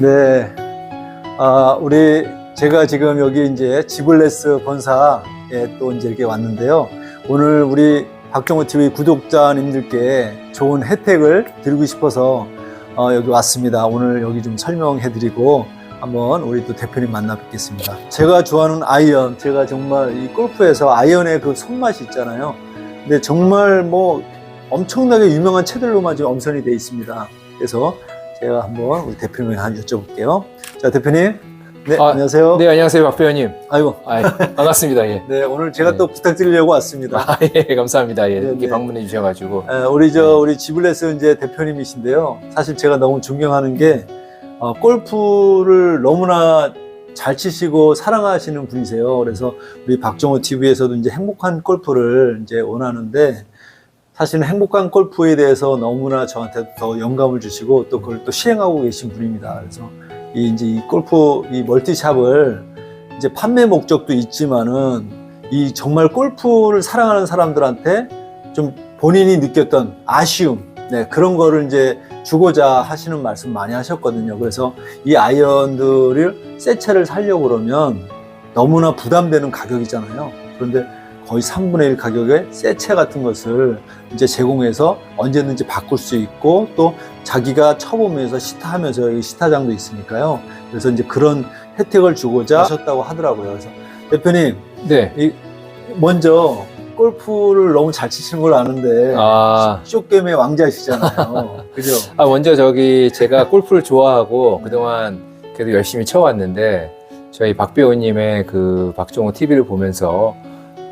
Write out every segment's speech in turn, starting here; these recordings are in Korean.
네. 아, 우리 제가 지금 여기 이제 지블레스 본사에 또 이제 이렇게 왔는데요. 오늘 우리 박정호 TV 구독자님들께 좋은 혜택을 드리고 싶어서 어, 여기 왔습니다. 오늘 여기 좀 설명해 드리고 한번 우리 또 대표님 만나 뵙겠습니다. 제가 좋아하는 아이언, 제가 정말 이 골프에서 아이언의 그 손맛이 있잖아요. 근데 정말 뭐 엄청나게 유명한 채들로만 지금 엄선이 돼 있습니다. 그래서 제가 한번 우리 대표님에게 한 여쭤볼게요. 자, 대표님. 네, 아, 안녕하세요. 네, 안녕하세요, 박 배우님. 아이고. 아, 반갑습니다. 예. 네, 오늘 제가 네. 또 부탁드리려고 왔습니다. 아, 예, 감사합니다. 예, 네, 이렇게 네. 방문해 주셔가지고. 에, 우리 저 우리 지블레스 이제 대표님이신데요. 사실 제가 너무 존경하는 게 어, 골프를 너무나 잘 치시고 사랑하시는 분이세요. 그래서 우리 박정호 TV에서도 이제 행복한 골프를 이제 원하는데 사실은 행복한 골프에 대해서 너무나 저한테 더 영감을 주시고 또 그걸 또 시행하고 계신 분입니다. 그래서 이 이제 이 골프 이 멀티샵을 이제 판매 목적도 있지만은 이 정말 골프를 사랑하는 사람들한테 좀 본인이 느꼈던 아쉬움, 네, 그런 거를 이제 주고자 하시는 말씀 많이 하셨거든요. 그래서 이 아이언들을 새 채를 사려고 그러면 너무나 부담되는 가격이잖아요. 그런데 거의 3분의 1 가격에 새채 같은 것을 이제 제공해서 언제든지 바꿀 수 있고 또 자기가 쳐보면서 시타하면서 여기 시타장도 있으니까요. 그래서 이제 그런 혜택을 주고자 하셨다고 하더라고요. 그래서 대표님, 네. 이 먼저 골프를 너무 잘 치시는 걸 아는데 아, 쇼게임의 왕자시잖아요. 그죠? 아, 먼저 저기 제가 골프를 좋아하고 그동안 그래도 열심히 쳐왔는데 저희 박 배우님의 그 박종호 TV를 보면서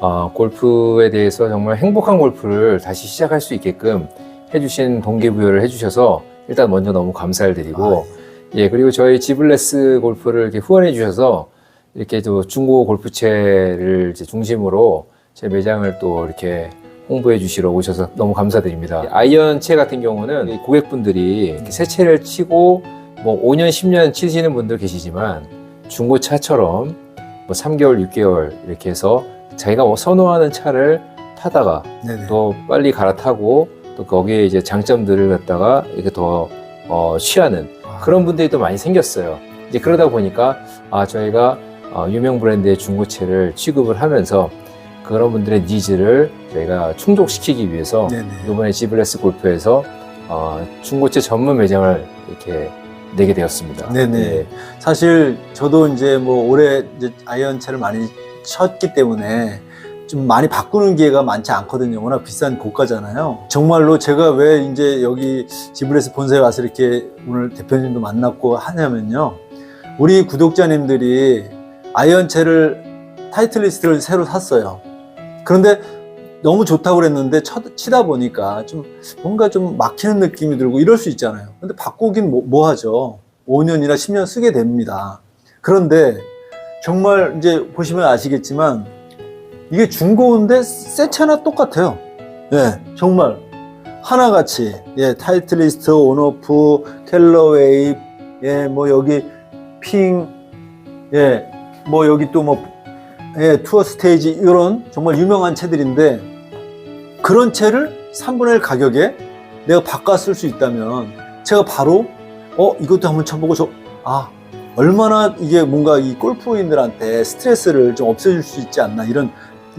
어, 골프에 대해서 정말 행복한 골프를 다시 시작할 수 있게끔 해주신 동기부여를 해주셔서 일단 먼저 너무 감사를 드리고 예, 그리고 저희 지블레스 골프를 이렇게 후원해 주셔서 이렇게 또 중고 골프채를 이제 중심으로 제 매장을 또 이렇게 홍보해 주시러 오셔서 너무 감사드립니다. 아이언 채 같은 경우는 이 고객분들이 새 채를 치고 뭐 5년, 10년 치시는 분들 계시지만 중고차처럼 뭐 3개월, 6개월 이렇게 해서 자기가 뭐 선호하는 차를 타다가 네네. 또 빨리 갈아타고 또 거기에 이제 장점들을 갖다가 이렇게 더 어, 취하는 아, 그런 분들이 또 많이 생겼어요. 이제 그러다 보니까 아 저희가 어, 유명 브랜드의 중고차를 취급을 하면서 그런 분들의 니즈를 저희가 충족시키기 위해서 네네. 이번에 지블레스 골프에서 어, 중고차 전문 매장을 이렇게 내게 되었습니다. 네네. 예. 사실 저도 이제 뭐 올해 이제 아이언채를 많이 쳤기 때문에 좀 많이 바꾸는 기회가 많지 않거든요. 워낙 비싼 고가잖아요. 정말로 제가 왜 이제 여기 지브레스 본사에 와서 이렇게 오늘 대표님도 만났고 하냐면요. 우리 구독자님들이 아이언채를 타이틀리스트를 새로 샀어요. 그런데 너무 좋다고 그랬는데 쳐, 치다 보니까 좀 뭔가 좀 막히는 느낌이 들고 이럴 수 있잖아요. 근데 바꾸긴 뭐, 뭐 하죠. 5년이나 10년 쓰게 됩니다. 그런데 정말 이제 보시면 아시겠지만 이게 중고인데 새 차나 똑같아요. 예, 정말 하나같이 예, 타이틀리스트, 온오프, 캘러웨이, 예, 뭐 여기 핑, 예, 뭐 여기 또뭐 예, 투어 스테이지 이런 정말 유명한 채들인데 그런 채를 3분의 1 가격에 내가 바꿨을 수 있다면 제가 바로 어 이것도 한번 쳐보고 저 아 얼마나 이게 뭔가 이 골프인들한테 스트레스를 좀 없애줄 수 있지 않나 이런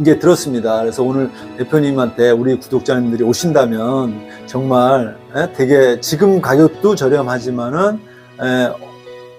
게 들었습니다. 그래서 오늘 대표님한테 우리 구독자님들이 오신다면 정말 예, 되게 지금 가격도 저렴하지만은 예,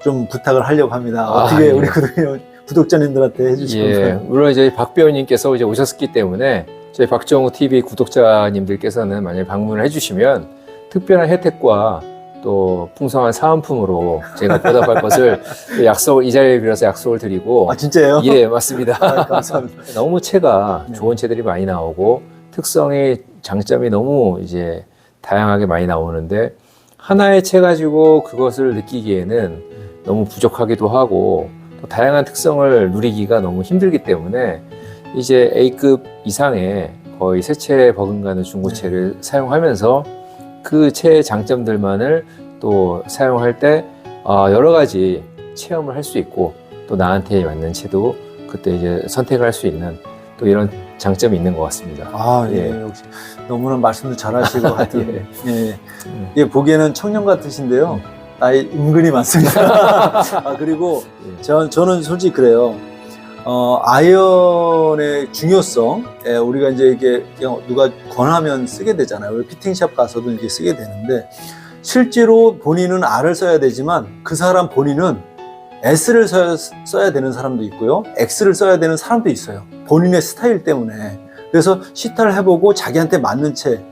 좀 부탁을 하려고 합니다. 아, 어떻게 예. 우리 구독- 구독 자님들한테 해주시면 예, 물론 이제 박 배우님께서 이제 오셨기 때문에 저희 박정우 TV 구독자님들께서는 만약에 방문을 해주시면 특별한 혜택과 또 풍성한 사은품으로 제가 보답할 것을 또 약속 이 자리에 빌어서 약속을 드리고 아 진짜예요? 예 맞습니다. 아, 감사합니다. 너무 채가 네. 좋은 채들이 많이 나오고 특성의 장점이 너무 이제 다양하게 많이 나오는데 하나의 채 가지고 그것을 느끼기에는 너무 부족하기도 하고 또 다양한 특성을 누리기가 너무 힘들기 때문에 이제 A급 이상의 거의 세 채에 버금가는 중고채를 사용하면서 그 채의 장점들만을 또 사용할 때 어, 여러 가지 체험을 할 수 있고 또 나한테 맞는 채도 그때 이제 선택을 할수 있는 또 이런 장점이 있는 것 같습니다. 아, 예, 예. 역시 너무나 말씀도 잘하시고 하여튼 예. 예. 음. 예, 보기에는 청년 같으신데요. 나이 은근히 많습니다. 아, 그리고 예. 저, 저는 솔직히 그래요. 어, 아이언의 중요성, 예, 우리가 이제 이게 누가 권하면 쓰게 되잖아요. 피팅샵 가서도 이게 쓰게 되는데, 실제로 본인은 R을 써야 되지만 그 사람 본인은 S를 써야, 써야 되는 사람도 있고요. X를 써야 되는 사람도 있어요. 본인의 스타일 때문에. 그래서 시타를 해보고 자기한테 맞는 채,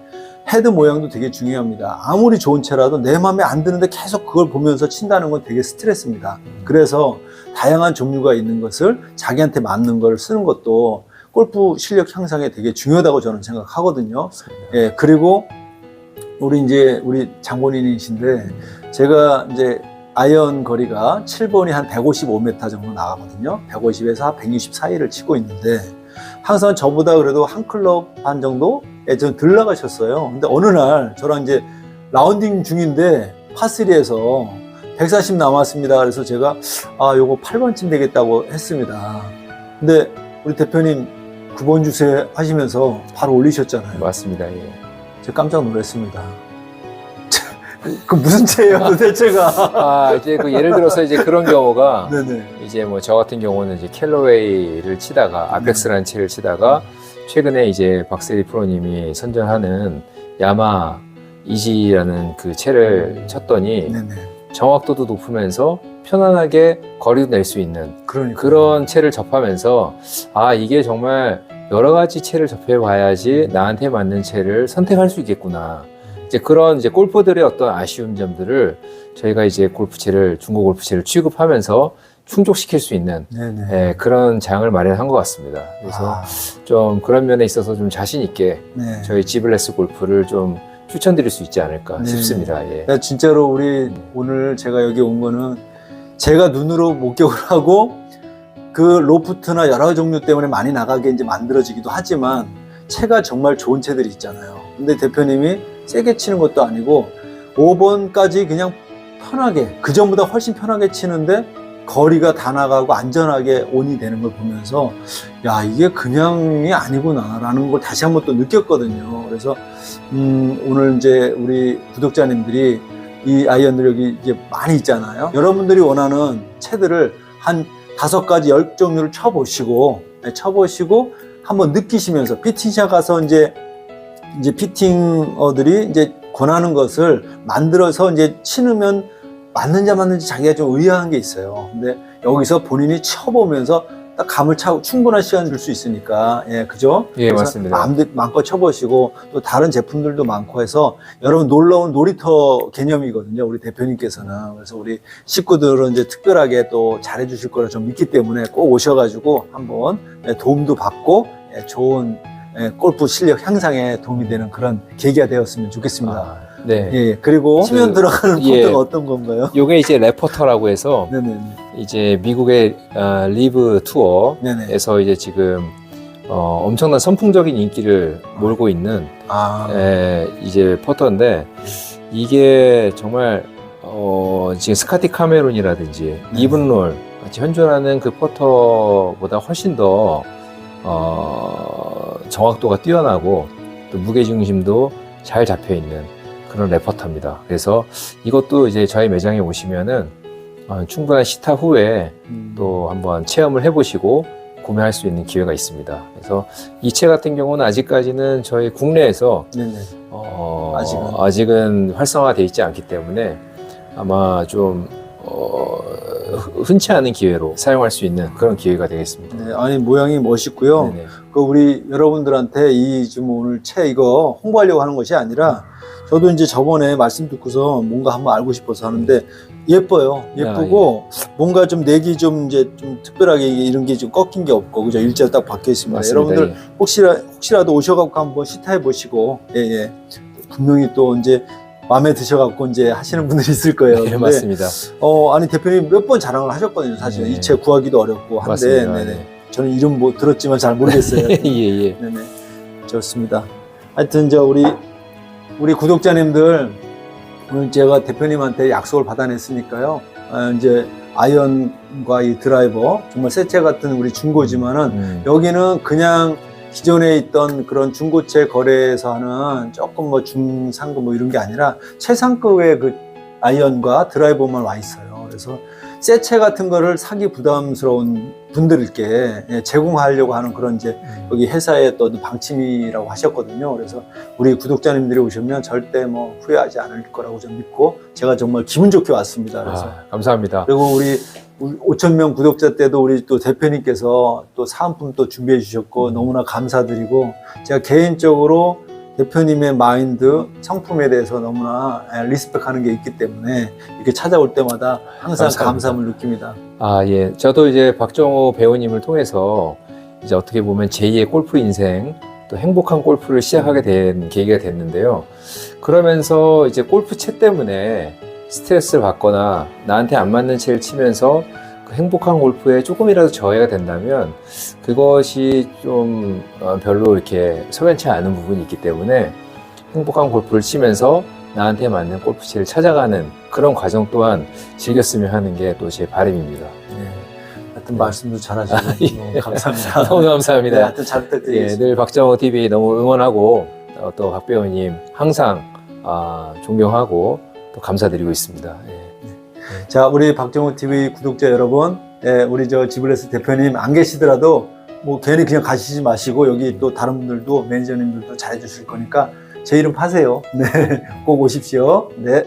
헤드 모양도 되게 중요합니다. 아무리 좋은 채라도 내 마음에 안 드는데 계속 그걸 보면서 친다는 건 되게 스트레스입니다. 그래서 다양한 종류가 있는 것을 자기한테 맞는 걸 쓰는 것도 골프 실력 향상에 되게 중요하다고 저는 생각하거든요. 예, 그리고 우리 이제 우리 장본인이신데 제가 이제 아이언 거리가 7번이 한 155m 정도 나가거든요. 150에서 160 사이를 치고 있는데 항상 저보다 그래도 한 클럽 반 정도 예전 덜 나가셨어요. 근데 어느 날 저랑 이제 라운딩 중인데 파3에서 140 남았습니다. 그래서 제가 아, 요거 8번쯤 되겠다고 했습니다. 근데 우리 대표님 9번 주세요 하시면서 바로 올리셨잖아요. 맞습니다. 예. 제가 깜짝 놀랐습니다. 그 무슨 채예요 도대체가? 아, 이제 그 예를 들어서 이제 그런 경우가 네네. 이제 뭐 저 같은 경우는 이제 캘로웨이를 치다가 아펙스라는 채를 치다가 최근에 이제 박세리 프로님이 선전하는 야마 이지라는 그 채를 쳤더니 네네. 정확도도 높으면서 편안하게 거리도 낼 수 있는 그러니까 그런 채를 접하면서 아 이게 정말 여러 가지 채를 접해 봐야지 나한테 맞는 채를 선택할 수 있겠구나. 이제 그런 이제 골퍼들의 어떤 아쉬운 점들을 저희가 이제 골프채를 중고 골프채를 취급하면서 충족시킬 수 있는. 예, 그런 장을 마련한 것 같습니다. 그래서 아, 좀 그런 면에 있어서 좀 자신 있게 네. 저희 지블레스 골프를 좀 추천드릴 수 있지 않을까 네. 싶습니다. 예. 네, 진짜로 우리 오늘 제가 여기 온 거는 제가 눈으로 목격을 하고 그 로프트나 여러 종류 때문에 많이 나가게 이제 만들어지기도 하지만 채가 정말 좋은 채들이 있잖아요. 근데 대표님이 세게 치는 것도 아니고 5번까지 그냥 편하게 그 전보다 훨씬 편하게 치는데 거리가 다 나가고 안전하게 온이 되는 걸 보면서 야 이게 그냥이 아니구나라는 걸 다시 한번 또 느꼈거든요. 그래서 음, 오늘 이제 우리 구독자님들이 이 아이언들 여기 이제 많이 있잖아요. 여러분들이 원하는 채들을 한 다섯 가지 열 종류를 쳐보시고, 네, 쳐보시고 한번 느끼시면서 피팅샵 가서 이제 이제 피팅어들이 이제 권하는 것을 만들어서 이제 치으면 맞는지 안 맞는지 자기가 좀 의아한 게 있어요. 근데 여기서 본인이 쳐보면서 딱 감을 차고 충분한 시간 줄 수 있으니까, 예, 그죠? 예, 맞습니다. 마음대- 마음껏 쳐보시고 또 다른 제품들도 많고 해서 여러분 놀러온 놀이터 개념이거든요. 우리 대표님께서는 그래서 우리 식구들은 이제 특별하게 또 잘해주실 거라 좀 믿기 때문에 꼭 오셔가지고 한번 예, 도움도 받고 예, 좋은 예, 골프 실력 향상에 도움이 되는 그런 계기가 되었으면 좋겠습니다. 아, 네. 예, 예. 그리고 그, 치면 들어가는 예. 포트가 어떤 건가요? 요게 이제 레포터라고 해서 네네. 이제 미국의 어, 리브 투어에서. 이제 지금 어, 엄청난 선풍적인 인기를 몰고 있는 아, 에, 이제 퍼터인데 이게 정말 어, 지금 스카티 카메론이라든지 네. 이븐롤 같이 현존하는 그 퍼터보다 훨씬 더 어, 정확도가 뛰어나고 또 무게 중심도 잘 잡혀 있는 그런 레퍼터입니다. 그래서 이것도 이제 저희 매장에 오시면은 어, 충분한 시타 후에 음, 또 한번 체험을 해보시고 구매할 수 있는 기회가 있습니다. 그래서 이 채 같은 경우는 아직까지는 저희 국내에서. 어, 아직은. 아직은 활성화되어 있지 않기 때문에 아마 좀 어, 흔치 않은 기회로 사용할 수 있는 그런 기회가 되겠습니다. 네, 아니 모양이 멋있고요. 네네. 그 우리 여러분들한테 이 지금 오늘 채 이거 홍보하려고 하는 것이 아니라 저도 이제 저번에 말씀 듣고서 뭔가 한번 알고 싶어서 하는데 예뻐요. 예쁘고 뭔가 좀 내기 좀 이제 좀 특별하게 이런 게 좀 꺾인 게 없고 그죠 일자 딱 박혀 있습니다. 맞습니다. 여러분들 예. 혹시라 혹시라도 오셔갖고 한번 시타해 보시고 예예 분명히 또 이제 마음에 드셔갖고 이제 하시는 분들이 있을 거예요. 네, 근데 맞습니다. 어 아니 대표님 몇 번 자랑을 하셨거든요. 사실 네. 이채 구하기도 어렵고 한데 맞습니다. 네네. 저는 이름 뭐 들었지만 잘 모르겠어요. 예, 예. 네네. 좋습니다. 하여튼 저 우리 우리 구독자님들 오늘 제가 대표님한테 약속을 받아냈으니까요. 아, 이제 아이언과 이 드라이버 정말 새채 같은 우리 중고지만은 음. 여기는 그냥 기존에 있던 그런 중고채 거래에서 하는 조금 뭐 중상급 뭐 이런 게 아니라 최상급의 그 아이언과 드라이버만 와 있어요. 그래서 새채 같은 거를 사기 부담스러운 분들께 예, 제공하려고 하는 그런 이제 여기 회사의 또 방침이라고 하셨거든요. 그래서 우리 구독자님들이 오시면 절대 뭐 후회하지 않을 거라고 좀 믿고 제가 정말 기분 좋게 왔습니다. 그래서 아, 감사합니다. 그리고 우리 5천 명 구독자 때도 우리 또 대표님께서 또 사은품 또 준비해 주셨고 너무나 감사드리고 제가 개인적으로 대표님의 마인드, 성품에 대해서 너무나 리스펙하는 게 있기 때문에 이렇게 찾아올 때마다 항상 감사합니다. 감사함을 느낍니다. 아, 예. 저도 이제 박정호 배우님을 통해서 이제 어떻게 보면 제2의 골프 인생 또 행복한 골프를 시작하게 된 계기가 됐는데요. 그러면서 이제 골프 채 때문에 스트레스를 받거나 나한테 안 맞는 채를 치면서 그 행복한 골프에 조금이라도 저해가 된다면 그것이 좀 어, 별로 이렇게 석연치 않은 부분이 있기 때문에 행복한 골프를 치면서 나한테 맞는 골프채를 찾아가는 그런 과정 또한 즐겼으면 하는 게 또 제 바람입니다. 네. 하여튼 말씀도 잘하시고 예. 너무 감사합니다. 너무 네, 감사합니다. 하여튼 잘 예, 부탁드리겠습니다. 늘 박정호 TV 너무 응원하고 어, 또 박 배우님 항상 아, 존경하고 또 감사드리고 있습니다. 예. 자, 우리 박정호 TV 구독자 여러분, 예, 우리 저 지블레스 대표님 안 계시더라도 뭐 괜히 그냥 가시지 마시고 여기 또 다른 분들도 매니저님들도 잘해 주실 거니까 제 이름 파세요. 네, 꼭 오십시오. 네.